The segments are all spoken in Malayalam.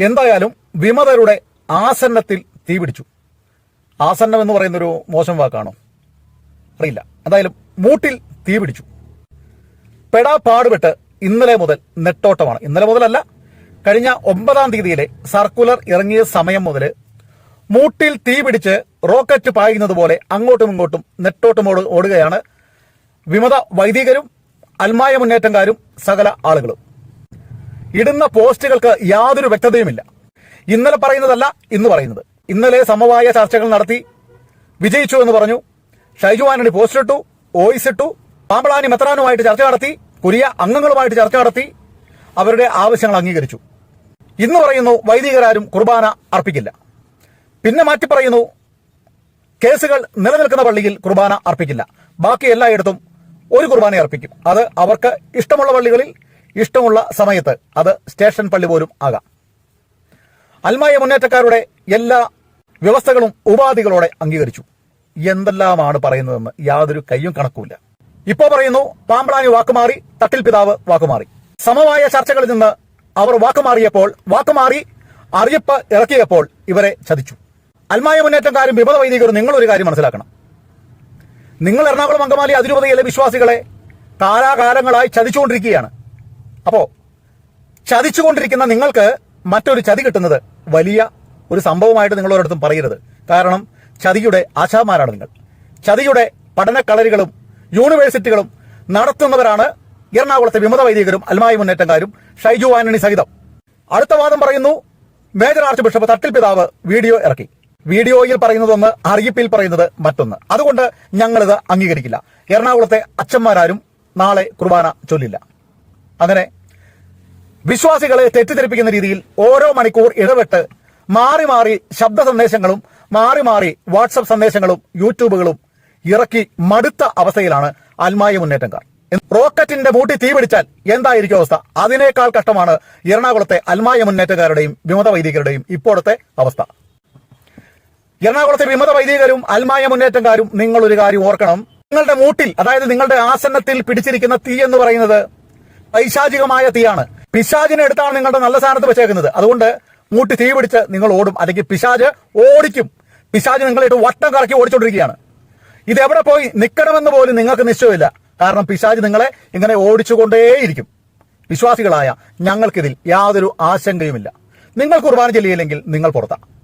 എന്തായാലും വിമതരുടെ ആസന്നത്തിൽ തീപിടിച്ചു ആസന്നം എന്ന് പറയുന്നൊരു മോശം വാക്കാണോ? അറിയില്ല. എന്തായാലും മൂട്ടിൽ തീ പിടിച്ചു. പെടാ പാടുപെട്ട് ഇന്നലെ മുതൽ നെട്ടോട്ടമാണ്. ഇന്നലെ മുതലല്ല കഴിഞ്ഞ ഒമ്പതാം തീയതിയിലെ സർക്കുലർ ഇറങ്ങിയ സമയം മുതൽ മൂട്ടിൽ തീ പിടിച്ച് റോക്കറ്റ് പായുന്നത് പോലെ അങ്ങോട്ടും ഇങ്ങോട്ടും നെട്ടോട്ടം ഓട് ഓടുകയാണ് വിമത വൈദികരും അൽമായ മുന്നേറ്റക്കാരും സകല ആളുകളും. ഇടുന്ന പോസ്റ്റുകൾക്ക് യാതൊരു വ്യക്തതയുമില്ല. ഇന്നലെ പറയുന്നതല്ല ഇന്ന് പറയുന്നത്. ഇന്നലെ സമവായ ചർച്ചകൾ നടത്തി വിജയിച്ചു എന്ന് പറഞ്ഞു. ഷൈജു ആന്റണി പോസ്റ്റ് ഇട്ടു വോയിസ് ഇട്ടു. പാമ്പളാനി മെത്രാനുമായിട്ട് ചർച്ച നടത്തി കുരിയ അംഗങ്ങളുമായിട്ട് ചർച്ച നടത്തി. അവരുടെ ആവശ്യങ്ങൾ അംഗീകരിച്ചു. ഇന്ന് പറയുന്നു വൈദികരാരും കുർബാന അർപ്പിക്കില്ല. പിന്നെ മാറ്റി പറയുന്നു കേസുകൾ നിലനിൽക്കുന്ന പള്ളിയിൽ കുർബാന അർപ്പിക്കില്ല. ബാക്കി എല്ലായിടത്തും ഒരു കുർബാന അർപ്പിക്കും. അത് അവർക്ക് ഇഷ്ടമുള്ള പള്ളികളിൽ ഇഷ്ടമുള്ള സമയത്ത് അത് സ്റ്റേഷൻ പള്ളി പോലും ആകാം. അൽമായ മുന്നേറ്റക്കാരുടെ എല്ലാ വ്യവസ്ഥകളും ഉപാധികളോടെ അംഗീകരിച്ചു. എന്തെല്ലാമാണ് പറയുന്നതെന്ന് യാതൊരു കയ്യും കണക്കുമില്ല. ഇപ്പോ പറയുന്നു പാമ്പളാനി വാക്കുമാറി തട്ടിൽ പിതാവ് വാക്കുമാറി. സമവായ ചർച്ചകളിൽ നിന്ന് അവർ വാക്കുമാറിയപ്പോൾ വാക്കുമാറി അറിയിപ്പ് ഇറക്കിയപ്പോൾ ഇവരെ ചതിച്ചു. അൽമായ മുന്നേറ്റക്കാരും വിമത വൈദികരും നിങ്ങളൊരു കാര്യം മനസ്സിലാക്കണം. നിങ്ങൾ എറണാകുളം അങ്കമാലി അതിരൂപതയിലെ വിശ്വാസികളെ കാലാകാലങ്ങളായി ചതിച്ചുകൊണ്ടിരിക്കുകയാണ്. അപ്പോ ചതിച്ചുകൊണ്ടിരിക്കുന്ന നിങ്ങൾക്ക് മറ്റൊരു ചതി കിട്ടുന്നത് വലിയ ഒരു സംഭവമായിട്ട് നിങ്ങൾ ഒരിടത്തും പറയരുത്. കാരണം ചതിയുടെ ആശാമാരാണ് നിങ്ങൾ. ചതിയുടെ പഠനക്കളരികളും യൂണിവേഴ്സിറ്റികളും നടത്തുന്നവരാണ് എറണാകുളത്തെ വിമത വൈദികരും അൽമായി മുന്നേറ്റക്കാരും ഷൈജു ആന്റണി സഹിതം. അടുത്ത വാദം പറയുന്നു മേജർ ആർച്ച് ബിഷപ്പ് തട്ടിൽ പിതാവ് വീഡിയോ ഇറക്കി. വീഡിയോയിൽ പറയുന്നതൊന്ന് അറിയിപ്പിൽ പറയുന്നത് മറ്റൊന്ന്. അതുകൊണ്ട് ഞങ്ങളിത് അംഗീകരിക്കില്ല. എറണാകുളത്തെ അച്ഛന്മാരാരും നാളെ കുർബാന ചൊല്ലില്ല. അങ്ങനെ വിശ്വാസികളെ തെറ്റിദ്ധരിപ്പിക്കുന്ന രീതിയിൽ ഓരോ മണിക്കൂർ ഇടപെട്ട് മാറി മാറി ശബ്ദ സന്ദേശങ്ങളും മാറി മാറി വാട്സപ്പ് സന്ദേശങ്ങളും യൂട്യൂബുകളും ഇറക്കി മടുത്ത അവസ്ഥയിലാണ് ആത്മായ മുന്നേറ്റംകാർ. റോക്കറ്റിന്റെ മൂട്ടി തീ പിടിച്ചാൽ എന്തായിരിക്കും അവസ്ഥ? അതിനേക്കാൾ കഷ്ടമാണ് എറണാകുളത്തെ അൽമായ മുന്നേറ്റക്കാരുടെയും വിമത വൈദികരുടെയും ഇപ്പോഴത്തെ അവസ്ഥ. എറണാകുളത്തെ വിമത വൈദികരും അൽമായ മുന്നേറ്റക്കാരും നിങ്ങൾ ഒരു കാര്യം ഓർക്കണം. നിങ്ങളുടെ മൂട്ടിൽ അതായത് നിങ്ങളുടെ ആസന്നത്തിൽ പിടിച്ചിരിക്കുന്ന തീ എന്ന് പറയുന്നത് പൈശാചികമായ തീയാണ്. പിശാചിനെ എടുത്താണ് നിങ്ങളുടെ നല്ല സ്ഥാനത്ത് വെച്ചേക്കുന്നത്. അതുകൊണ്ട് മൂട്ടി തീ പിടിച്ച് നിങ്ങൾ ഓടും. അല്ലെങ്കിൽ പിശാജ് ഓടിക്കും. പിശാജ് നിങ്ങളായിട്ട് വട്ടം കറക്കി ഓടിച്ചോണ്ടിരിക്കുകയാണ്. ഇത് എവിടെ പോയി നിൽക്കണമെന്ന് പോലും നിങ്ങൾക്ക് നിശ്ചയമില്ല. കാരണം പിശാജ് നിങ്ങളെ ഇങ്ങനെ ഓടിച്ചുകൊണ്ടേയിരിക്കും. വിശ്വാസികളായ ഞങ്ങൾക്കിതിൽ യാതൊരു ആശങ്കയുമില്ല. നിങ്ങൾ കുർബാന ചെല്ലിയില്ലെങ്കിൽ നിങ്ങൾ പുറത്താണ്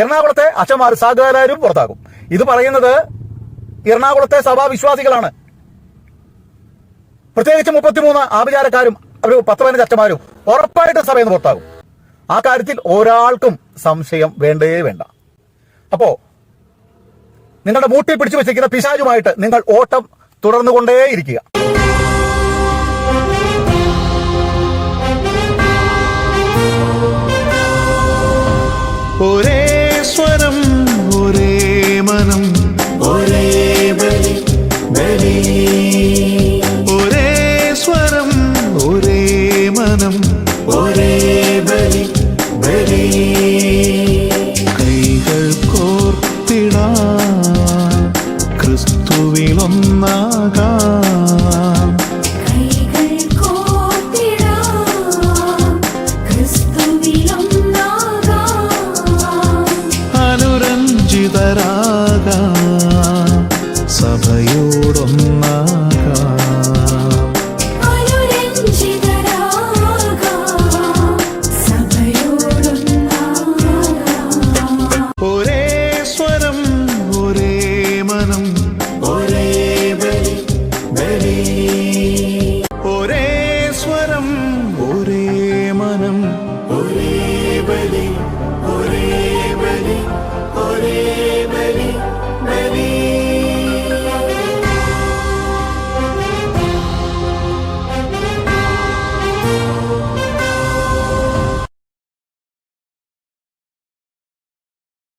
എറണാകുളത്തെ അച്ഛന്മാർ സകലരും പുറത്താകും. ഇത് പറയുന്നത് എറണാകുളത്തെ സഭാ വിശ്വാസികളാണ് പ്രത്യേകിച്ച് മുപ്പത്തിമൂന്ന് ആഭിചാരക്കാരും ഒരു പത്ത് പതിനഞ്ച് അച്ഛന്മാരും ഉറപ്പായിട്ട് സഭയിൽ നിന്ന് പുറത്താകും ആ കാര്യത്തിൽ ഒരാൾക്കും സംശയം വേണ്ടേ വേണ്ട. അപ്പോ നിങ്ങളുടെ മൂട്ടിൽ പിടിച്ചു വെച്ചിരിക്കുന്ന പിശാചുമായിട്ട് നിങ്ങൾ ഓട്ടം തുടർന്നുകൊണ്ടേയിരിക്കുക ഒരേ ദഹനം ഒരേ ബലി ബലി. കൈകൾ കോർത്തിട. ക്രിസ്തുവിലൊന്നാകാ. അനുരഞ്ജിതരാകാം. സഭയോടൊന്ന്